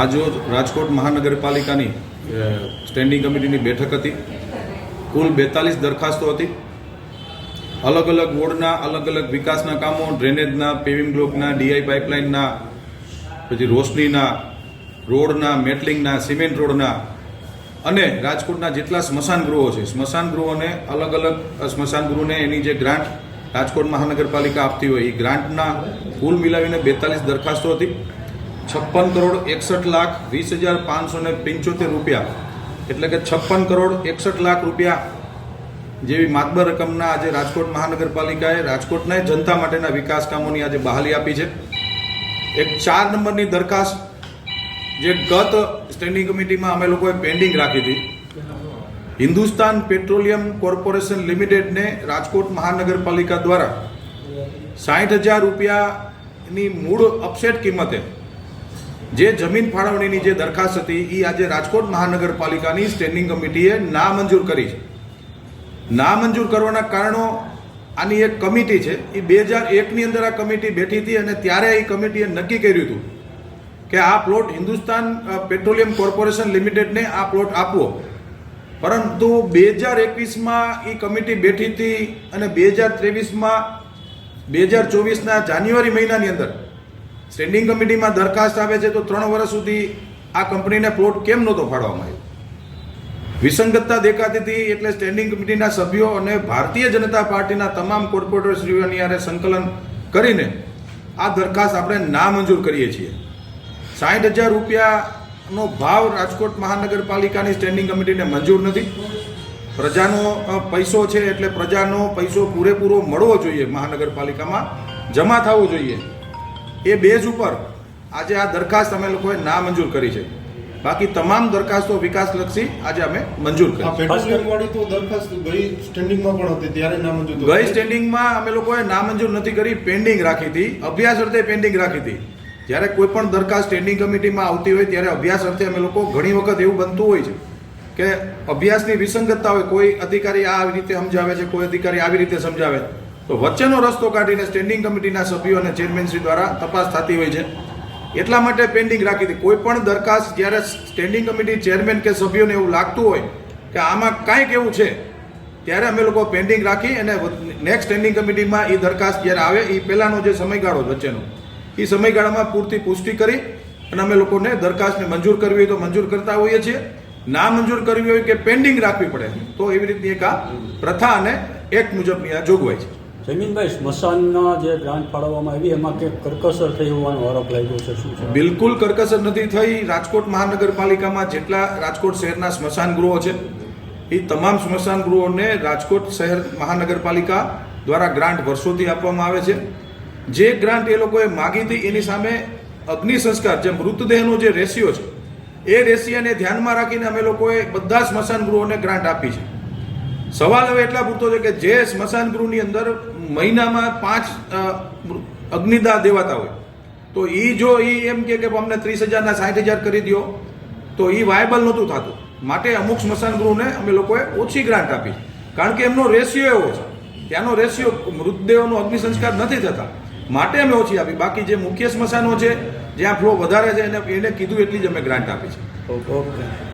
આજરોજ રાજકોટ મહાનગરપાલિકાની સ્ટેન્ડિંગ કમિટીની બેઠક હતી. કુલ બેતાલીસ દરખાસ્તો હતી. અલગ અલગ વોર્ડના, અલગ અલગ વિકાસના કામો, ડ્રેનેજના પેવિંગ બ્લોકના ડીઆઈ પાઇપલાઇનના પછી રોશનીના, રોડના, મેટલિંગના, સિમેન્ટ રોડના અને રાજકોટના જેટલા સ્મશાન ગૃહો છે. સ્મશાન ગૃહોને અલગ અલગ સ્મશાન ગૃહોને એની જે ગ્રાન્ટ રાજકોટ મહાનગરપાલિકા આપતી હોય, એ ગ્રાન્ટના કુલ મિલાવીને બેતાલીસ દરખાસ્તો હતી. છપ્પન કરોડ એકસઠ લાખ વીસ હજાર પાંચસો ને પંચોતેર રૂપિયા. એટલે કે છપ્પન કરોડ એકસઠ લાખ રૂપિયા જેવી માતબર રકમના આજે રાજકોટ મહાનગરપાલિકાએ રાજકોટના જનતા માટેના વિકાસ કામોની આજે બહાલી આપી છે. એક ચાર નંબરની દરખાસ્ત જે ગત સ્ટેન્ડિંગ કમિટીમાં અમે લોકોએ પેન્ડિંગ રાખી હતી. હિન્દુસ્તાન પેટ્રોલિયમ કોર્પોરેશન લિમિટેડને રાજકોટ મહાનગરપાલિકા દ્વારા સાઠ હજાર રૂપિયાની મૂળ અપસેટ કિંમતે જે જમીન ફાળવણીની જે દરખાસ્ત હતી એ આજે રાજકોટ મહાનગરપાલિકાની સ્ટેન્ડિંગ કમિટીએ નામંજૂર કરી છે. નામંજૂર કરવાના કારણો આની એક કમિટી છે. એ બે હજાર એકની અંદર આ કમિટી બેઠી હતી અને ત્યારે એ કમિટીએ નક્કી કર્યું હતું કે આ પ્લોટ હિન્દુસ્તાન પેટ્રોલિયમ કોર્પોરેશન લિમિટેડને આ પ્લોટ આપવો. પરંતુ બે હજાર એકવીસમાં એ કમિટી બેઠી હતી અને બે હજાર ત્રેવીસમાં, બે હજાર ચોવીસના જાન્યુઆરી મહિનાની અંદર સ્ટેન્ડિંગ કમિટીમાં દરખાસ્ત આવે છે તો ત્રણ વર્ષ સુધી આ કંપનીને પ્લોટ કેમ નહોતો ફાળવવામાં આવ્યો? વિસંગતતા દેખાતી હતી એટલે સ્ટેન્ડિંગ કમિટીના સભ્યો અને ભારતીય જનતા પાર્ટીના તમામ કોર્પોરેટરશ્રીઓની હારે સંકલન કરીને આ દરખાસ્ત આપણે નામંજૂર કરીએ છીએ. સાઠ હજાર રૂપિયાનો ભાવ રાજકોટ મહાનગરપાલિકાની સ્ટેન્ડિંગ કમિટીને મંજૂર નથી. પ્રજાનો પૈસો છે એટલે પ્રજાનો પૈસો પૂરેપૂરો મળવો જોઈએ મહાનગરપાલિકામાં. જમા થવો જોઈએ. એ બેઝ ઉપર આજે આ દરખાસ્ત અમે લોકોએ નામંજૂર કરી છે. બાકી તમામ દરખાસ્તો વિકાસલક્ષી આજે અમે મંજૂર કરી પેટ્રોલિયમ વાળી તો દરખાસ્ત ગઈ સ્ટેન્ડિંગમાં પણ હતી ત્યારે નામંજૂર ગઈ સ્ટેન્ડિંગમાં અમે લોકોએ નામંજૂર નથી કરી પેન્ડિંગ રાખી હતી અભ્યાસ અર્થે પેન્ડિંગ રાખી હતી. જ્યારે કોઈ પણ દરખાસ્ત સ્ટેન્ડિંગ કમિટીમાં આવતી હોય ત્યારે અભ્યાસ અર્થે અમે લોકો ઘણી વખત એવું બનતું હોય છે કે અભ્યાસની વિસંગતતા હોય કોઈ અધિકારી આ આવી રીતે સમજાવે છે કોઈ અધિકારી આવી રીતે સમજાવે. તો વચ્ચેનો રસ્તો કાઢીને સ્ટેન્ડિંગ કમિટીના સભ્યો અને ચેરમેનશ્રી દ્વારા તપાસ થતી હોય છે. એટલા માટે પેન્ડિંગ રાખી હતી. કોઈ પણ દરખાસ્ત જ્યારે સ્ટેન્ડિંગ કમિટી ચેરમેન કે સભ્યોને એવું લાગતું હોય કે આમાં કાંઈક એવું છે, ત્યારે અમે લોકો પેન્ડિંગ રાખી અને નેક્સ્ટ સ્ટેન્ડિંગ કમિટીમાં એ દરખાસ્ત જ્યારે આવે એ પહેલાંનો જે સમયગાળો વચ્ચેનો એ સમયગાળામાં પૂરતી પુષ્ટિ કરી અને અમે લોકોને દરખાસ્તને મંજૂર કરવી હોય તો મંજૂર કરતા હોઈએ છીએ. ના મંજૂર કરવી હોય કે પેન્ડિંગ રાખવી પડે, તો એવી રીતની એક આ પ્રથા અને એક મુજબની આ જોગવાઈ છે. જમીનભાઈ, સ્મશાનના જે ગ્રાન્ટ ફાળવવામાં આવી, એમાં કે કરકસર થઈ હોવાનો આરોપ લાગ્યો છે, શું છે? બિલકુલ કરકસર નથી થઈ. રાજકોટ મહાનગરપાલિકામાં જેટલા રાજકોટ શહેરના સ્મશાન ગૃહો છે, એ તમામ સ્મશાન ગૃહોને રાજકોટ શહેર મહાનગરપાલિકા દ્વારા ગ્રાન્ટ વર્ષોથી આપવામાં આવે છે. જે ગ્રાન્ટ એ લોકોએ માગી હતી, એની સામે અગ્નિ સંસ્કાર જે મૃતદેહનો જે રેશિયો છે, એ રેશિયાને ધ્યાનમાં રાખીને અમે લોકોએ બધા સ્મશાન ગૃહોને ગ્રાન્ટ આપી છે. સવાલ હવે એટલા પૂરતો છે કે જે સ્મશાન ગૃહની અંદર મહિનામાં પાંચ અગ્નિદાહ દેવાતા હોય. તો એ જો એ એમ કે અમને ત્રીસ હજારના સાઠ હજાર કરી દો તો એ વાયબલ નહોતું થતું. માટે અમુક સ્મશાન ગૃહને અમે લોકોએ ઓછી ગ્રાન્ટ આપી. કારણ કે એમનો રેશિયો એવો છે. ત્યાંનો રેશિયો મૃતદેહોનો અગ્નિ સંસ્કાર નથી થતા. માટે અમે ઓછી આપી. બાકી જે મુખ્ય સ્મશાનો છે, જ્યાં ફ્લો વધારે છે, એને એને કીધું એટલી જ અમે ગ્રાન્ટ આપી છે. ઓકે.